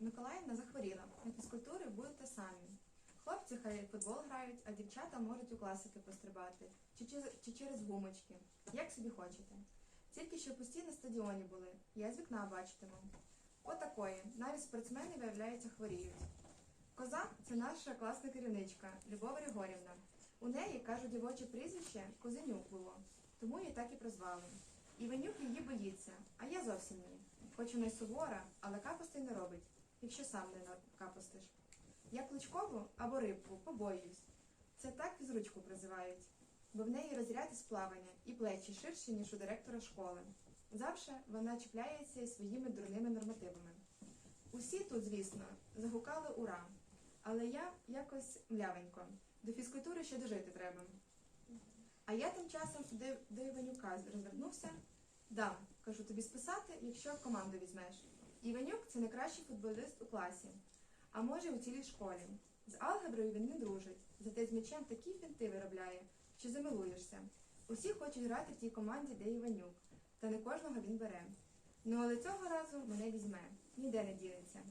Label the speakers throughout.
Speaker 1: Миколаївна захворіла. На фізкультурі будете самі. Хлопці хай футбол грають, а дівчата можуть у класики пострибати чи, чи, чи через гумочки, як собі хочете. Тільки що пусті на стадіоні були, я з вікна бачитиму. Отакої, навіть спортсмени, виявляється, хворіють. Коза це наша класна керівничка Любов Григорівна. У неї, кажуть, дівоче прізвище Козенюк було, тому її так і прозвали. Іванюк її боїться, а я зовсім ні. Хоч вона й сувора, але капусти не робить, якщо сам не капустиш. Я кличкову або рибку побоююсь. Це так фізручку призивають, бо в неї розряд із плавання і плечі ширші, ніж у директора школи. Завше вона чіпляється своїми дурними нормативами. Усі тут, звісно, загукали ура. Але я якось млявенько. До фізкультури ще дожити треба. А я тим часом до, до Іванюка розвернувся. Дам, кажу тобі списати, якщо команду візьмеш. Іванюк це найкращий футболіст у класі, а може у цілій школі. З алгеброю він не дружить, зате з м'ячем такі фінти виробляє, що замилуєшся. Усі хочуть грати в тій команді, де Іванюк, та не кожного він бере. Ну але цього разу мене візьме, ніде не дінеться.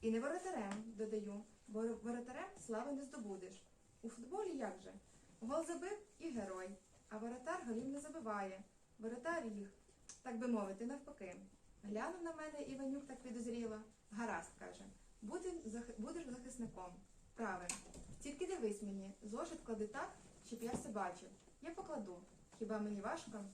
Speaker 1: І не воротарем, додаю, бо воротарем слави не здобудеш. У футболі як же? Гол забив і герой, а воротар голів не забиває. Воротар їх, так би мовити, навпаки. Глянув на мене Іванюк так підозріло. Гаразд, каже, будеш захисником. Правильно. Тільки дивись мені, зошит клади так, щоб я все бачив. Я покладу. Хіба мені важко?